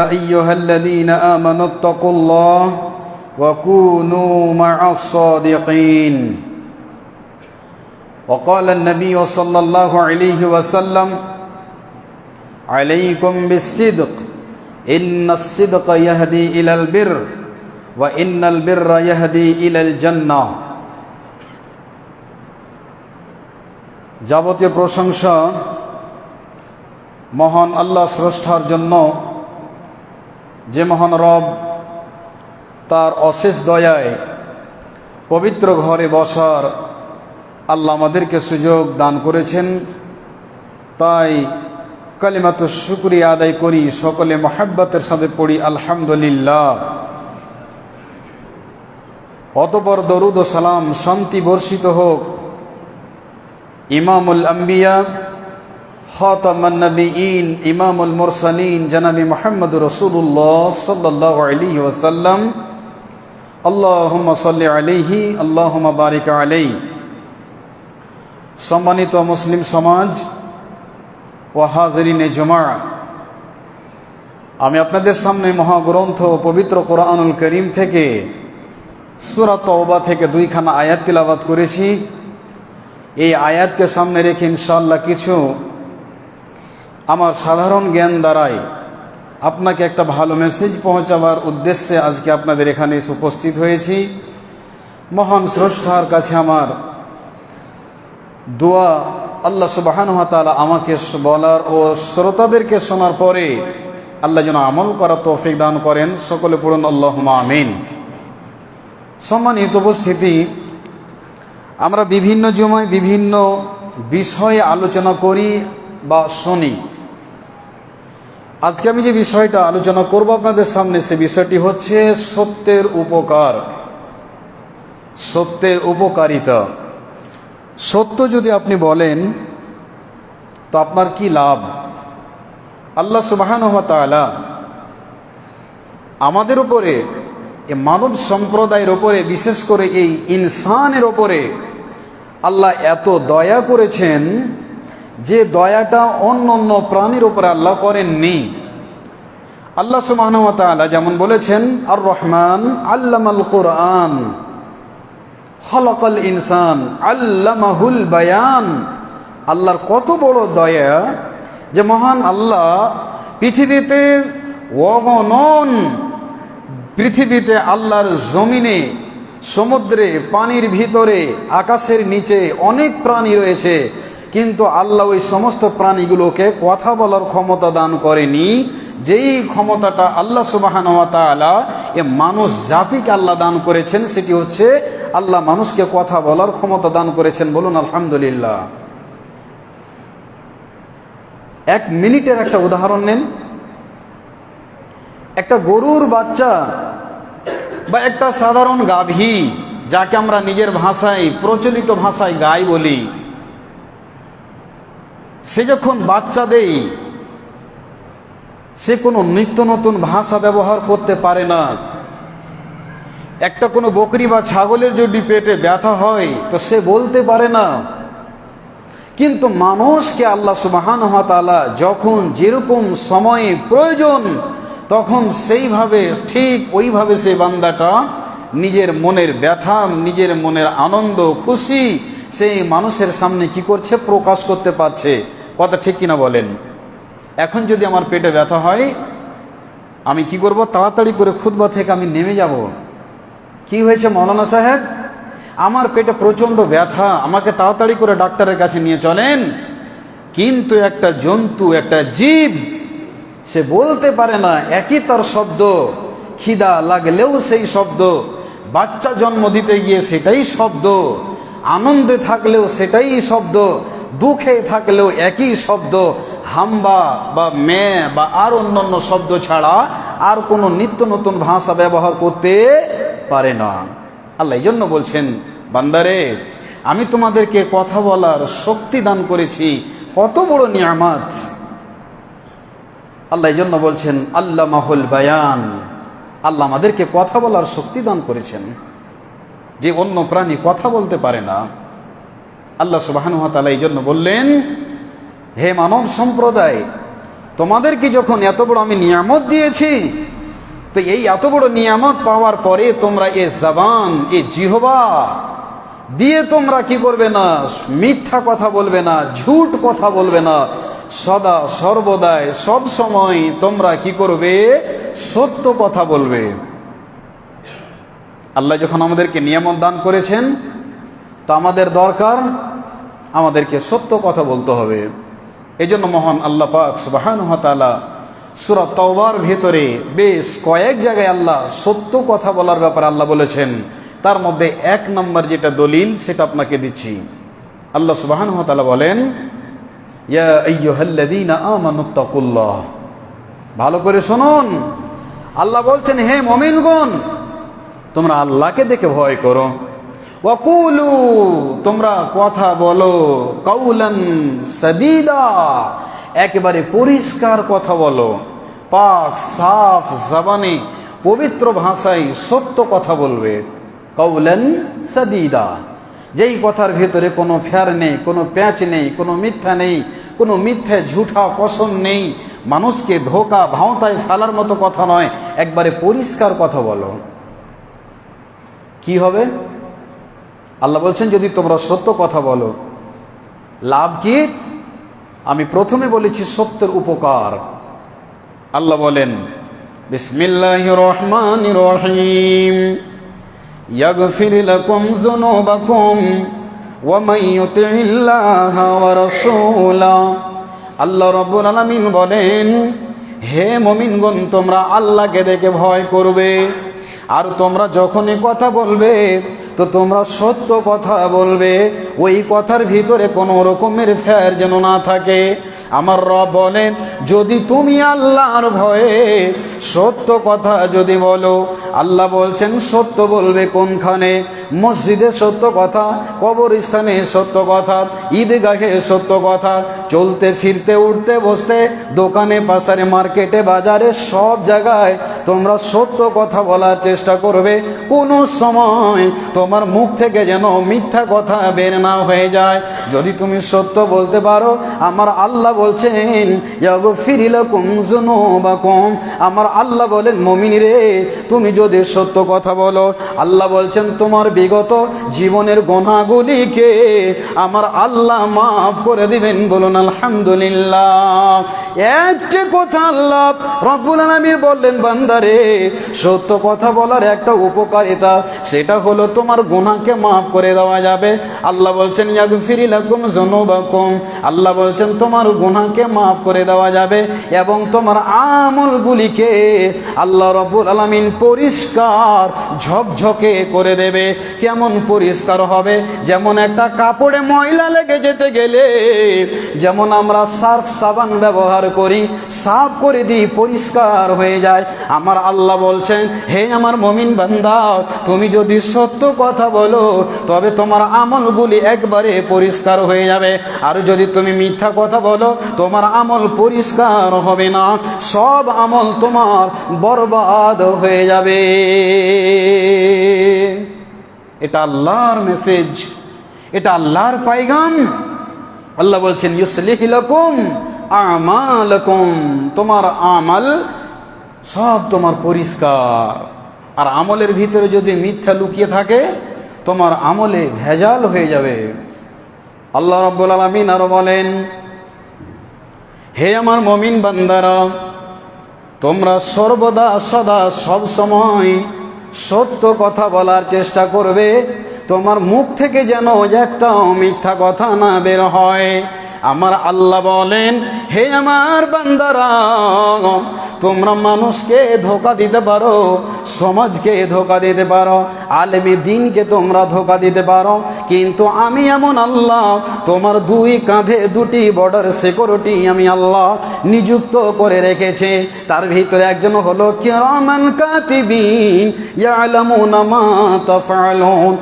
أيها الذين آمنوا اتقوا الله وكونوا مع الصادقين وقال النبي صلى الله عليه وسلم عليكم بالصدق إن الصدق يهدي إلى البر وإن البر يهدي إلى الجنة যাবতীয় প্রশংসা মহান আল্লাহ স্রষ্টার জন্য যে মহান রব তার অশেষ দয়ায় পবিত্র ঘরে বসার আল্লাহ আমাদেরকে সুযোগ দান করেছেন। তাই কালিমাত শুক্রিয়া আদায় করি, সকলে মহাব্বতের সাথে পড়ি, আলহামদুলিল্লাহ। অতপর দরুদ সালাম শান্তি বর্ষিত হোক। ইমামুল আম্বিয়া ওসাল্লাম সম্মানিত মুসলিম সমাজ ও হাজরিনে জমা আমি আপনাদের সামনে মহাগ্রন্থ পবিত্র কোরআনুল করিম থেকে সুরাত ওবা থেকে দুইখানা আয়াত তিলাবাত করেছি। এই আয়াতকে সামনে রেখে ইনশাল্লাহ কিছু আমার সাধারণ জ্ঞান দ্বারাই আপনাকে একটা ভালো মেসেজ পৌঁছাবার উদ্দেশ্যে আজকে আপনাদের এখানে উপস্থিত হয়েছি। মহান স্রষ্টার কাছে আমার দোয়া আল্লাহ সুবাহানুহাতালা আমাকে বলার ও শ্রোতাদেরকে শোনার পরে আল্লাহ যেন আমল করা তৌফিক দান করেন। সকলে পড়ুন আল্লাহ আমিন। সম্মানিত উপস্থিতি, আমরা বিভিন্ন জমায় বিভিন্ন বিষয়ে আলোচনা করি বা শুনি। আজকে আমি যে বিষয়টা আলোচনা করব আপনাদের সামনে, সে বিষয়টি হচ্ছে সত্যের উপকার। সত্যের উপকারিতা। সত্য যদি আপনি বলেন, তো আপনার কি লাভ? আল্লাহ সুবাহান আমাদের উপরে, এ মানব সম্প্রদায়ের ওপরে বিশেষ করে এই ইনসানের ওপরে আল্লাহ এত দয়া করেছেন যে দয়াটা অন্য অন্য প্রাণীর উপরে আল্লাহ করেননি। আল্লাহ সুবাহনতালা যেমন বলেছেন আর রহমান আল্লামাল কোরআন হলকল ইনসান, আল্লামাহুল বায়ান। আল্লাহর কত বড় দয়া যে মহান আল্লাহ পৃথিবীতে অগণন, পৃথিবীতে আল্লাহর জমিনে, সমুদ্রে, পানির ভিতরে, আকাশের নিচে অনেক প্রাণী রয়েছে। কিন্তু আল্লাহ ওই সমস্ত প্রাণীগুলোকে কথা বলার ক্ষমতা দান করেনি। যেই ক্ষমতাটা আল্লাহ সুবাহানওয়াতালা এ মানুষ জাতিকে আল্লাহ দান করেছেন, সেটি হচ্ছে আল্লাহ মানুষকে কথা বলার ক্ষমতা দান করেছেন। বলুন, আলহামদুলিল্লাহ। এক মিনিটের একটা উদাহরণ নেন। একটা গরুর বাচ্চা বা একটা সাধারণ গাভী, যাকে আমরা নিজের ভাষায় প্রচলিত ভাষায় গাই বলি সে যখন বাচ্চা দেই, সে কোনো নিত্য নতুন ভাষা ব্যবহার করতে পারে না। একটা কোনো বকরি বা ছাগলের যদি পেটে ব্যথা হয়, তো সে বলতে পারে না। কিন্তু মানুষকে আল্লাহ সুবাহান তালা যখন যেরকম সময়ে প্রয়োজন, তখন সেইভাবে, ঠিক ওইভাবে সেই বান্দাটা নিজের মনের ব্যথা, নিজের মনের আনন্দ, খুশি সেই মানুষের সামনে কি করছে? প্রকাশ করতে পারছে। কথা ঠিক কিনা বলেন? এখন যদি আমার পেটে ব্যথা হয়, আমি কি করব? তাড়াতাড়ি করে খুদবা থেকে আমি নেমে যাব। কি হয়েছে মৌলানা সাহেব? আমার পেটে প্রচণ্ড ব্যথা। আমাকে তাড়াতাড়ি করে ডাক্তারের কাছে নিয়ে চলেন। কিন্তু একটা জন্তু, একটা জীব, সে বলতে পারে না, একই তার শব্দ। খিদা লাগলেও সেই শব্দ। বাচ্চা জন্ম দিতে গিয়ে সেটাই শব্দ। আনন্দে থাকলেও সেটাই শব্দ, দুঃখে থাকলেও একই শব্দ, হাম্বা বা মে বা আর অন্যান্য শব্দ ছাড়া আর কোনো নিত্য নতুন ভাষা ব্যবহার করতে পারে না। আল্লাহ এই জন্য বলছেন, বান্দারে, আমি তোমাদেরকে কথা বলার শক্তি দান করেছি। কত বড় নিয়ামাত। আল্লাহ এই জন্য বলছেন আল্লাহ মাহুল বায়ান, আল্লাহ আমাদেরকে কথা বলার শক্তি দান করেছেন। যে অন্য প্রাণী কথা বলতে পারে না, আল্লাহ সুবাহানুহাতালা এই জন্য বললেন, হে মানব সম্প্রদায়, তোমাদেরকে যখন এত বড় আমি নিয়ামত দিয়েছি, তো এই এত বড় নিয়ামত পাওয়ার পরে তোমরা এ জবান, এ জিহবা দিয়ে তোমরা কি করবে না, মিথ্যা কথা বলবে না, ঝুট কথা বলবে না, সদা সর্বদাই সব সময় তোমরা কি করবে, সত্য কথা বলবে। আল্লাহ যখন আমাদেরকে নিয়ামত দান করেছেন, তা আমাদের দরকার আমাদেরকে সত্য কথা বলতে হবে। এই জন্য মহান আল্লাহ পাক সুবাহান তালা সুরত তওবার ভেতরে বেশ কয়েক জায়গায় আল্লাহ সত্য কথা বলার ব্যাপারে আল্লাহ বলেছেন। তার মধ্যে এক নম্বর যেটা দলিল, সেটা আপনাকে দিচ্ছি। আল্লাহ সুবাহান তালা বলেন ভালো করে শুনুন। আল্লাহ বলছেন, হে মমিনগণ তোমরা আল্লাহকে দেখে ভয় করো। ওয়াকুলু, তোমরা কথা বলো। কাউলান সদিদা, একেবারে পরিষ্কার কথা বলো। পাক, সাফ জবানে, পবিত্র ভাষায় সত্য কথা বলবে। কাউলান সদিদা, যেই কথার ভেতরে কোনো ফ্যার নেই, কোনো প্যাঁচ নেই, কোনো মিথ্যা নেই, কোনো মিথ্যে ঝুঠা কসম নেই, মানুষকে ধোকা ভাওতায় ফেলার মতো কথা নয়, একবারে পরিষ্কার কথা বলো। কি হবে আল্লাহ বলছেন যদি তোমরা সত্য কথা বলো লাভ কি আমি প্রথমে বলেছি সত্যের উপকার আল্লাহ বলেন বিসমিল্লাহ রহমান রহিম يغفر لكم ذنوبكم ومن يطع الله ورسوله আল্লাহ রব্বুল আলামিন বলেন হে মমিনগণ তোমরা আল্লাহকে দেখে ভয় করবে আর তোমরা যখনই কথা বলবে, তো তোমরা সত্য কথা বলবে। ওই কথার ভিতরে কোনো রকমের ফের যেন না থাকে। আমার রব বলেন, যদি তুমি আল্লাহর ভয়ে সত্য কথা যদি বলো, আল্লাহ বলছেন, সত্য বলবে কোনখানে? মসজিদে সত্য কথা, কবরস্থানে সত্য কথা, ঈদগাহে সত্য কথা, চলতে ফিরতে উঠতে বসতে, দোকানে পাশারে মার্কেটে, বাজারে, সব জায়গায় তোমরা সত্য কথা বলার চেষ্টা করবে। কোনো সময় তোমার মুখ থেকে যেন মিথ্যা কথা বের না হয়ে যায়। যদি তুমি সত্য বলতে পারো, আমার আল্লাহ বলছেন আমার আল্লাহ বলেন, মমিন রে, তুমি যদি সত্য কথা বলো। আল্লাহ বলছেন, তোমার বিগত জীবনের গোনাগুলিকে আমার আল্লাহ মাফ করে দিবেন। বলুন, আলহামদুলিল্লাহ। একটি কথা আল্লাহ রব্বুল আলামিন বললেন বান্দারে, সত্য কথা বলার একটা উপকারিতা, সেটা হলো তোমার গুনাহকে মাফ করে দেওয়া যাবে। আল্লাহ বলছেন, ইয়াগফিরি লাকুম যুনুবাকুম। আল্লাহ বলছেন, তোমার গুনাহকে মাফ করে দেওয়া যাবে এবং তোমার আমলগুলিকে আল্লাহ রব্বুল আলামিন পরিষ্কার ঝকঝকে করে দেবে। কেমন পরিষ্কার হবে? যেমন একটা কাপড়ে ময়লা লেগে যেতে গেলে, যেমন আমরা সার্ফ সাবান ব্যবহার করি, সাফ করে দিই, পরিষ্কার হয়ে যায়। আমার আল্লাহ বলছেন, হে আমার মমিন বান্দা, তুমি যদি সত্য কথা বলো, তবে তোমার আমলগুলি একবারে পরিষ্কার হয়ে যাবে। আর যদি তুমি মিথ্যা কথা বলো, তোমার আমল পরিষ্কার হবে না। সব আমল তোমার বরবাদ হয়ে যাবে। এটা আল্লাহর মেসেজ। এটা আল্লাহর পাইগাম। আল্লাহ বলছেন ইউসলিহিলাকুম আমালাকুম। তোমার আমাল সব তোমার পরিষ্কার। আর আমলের ভিতরে যদি মিথ্যা লুকিয়ে থাকে, তোমার আমলে ভেজাল হয়ে যাবে। আল্লাহ রব্বুল আলমিন আরও বলেন, হে আমার মমিন বান্দারা, তোমরা সর্বদা সদা সব সময় সত্য কথা বলার চেষ্টা করবে। তোমার মুখ থেকে যেন একটা মিথ্যা কথা না বের হয়। আমার আল্লাহ বলেন, হে আমার বান্দারা তোমরা মানুষকে ধোকা দিতে পারো, সমাজকে ধোকা দিতে পারো, আলেমী দিনকে তোমরা ধোকা দিতে পারো, কিন্তু আমি এমন আল্লাহ, তোমার দুই কাঁধে দুটি বর্ডার সিকিউরিটি আমি আল্লাহ নিযুক্ত করে রেখেছে। তার ভিতরে একজন হলো কিরামান কাতিবিন ইয়ালামুনা মা তাফআলুন।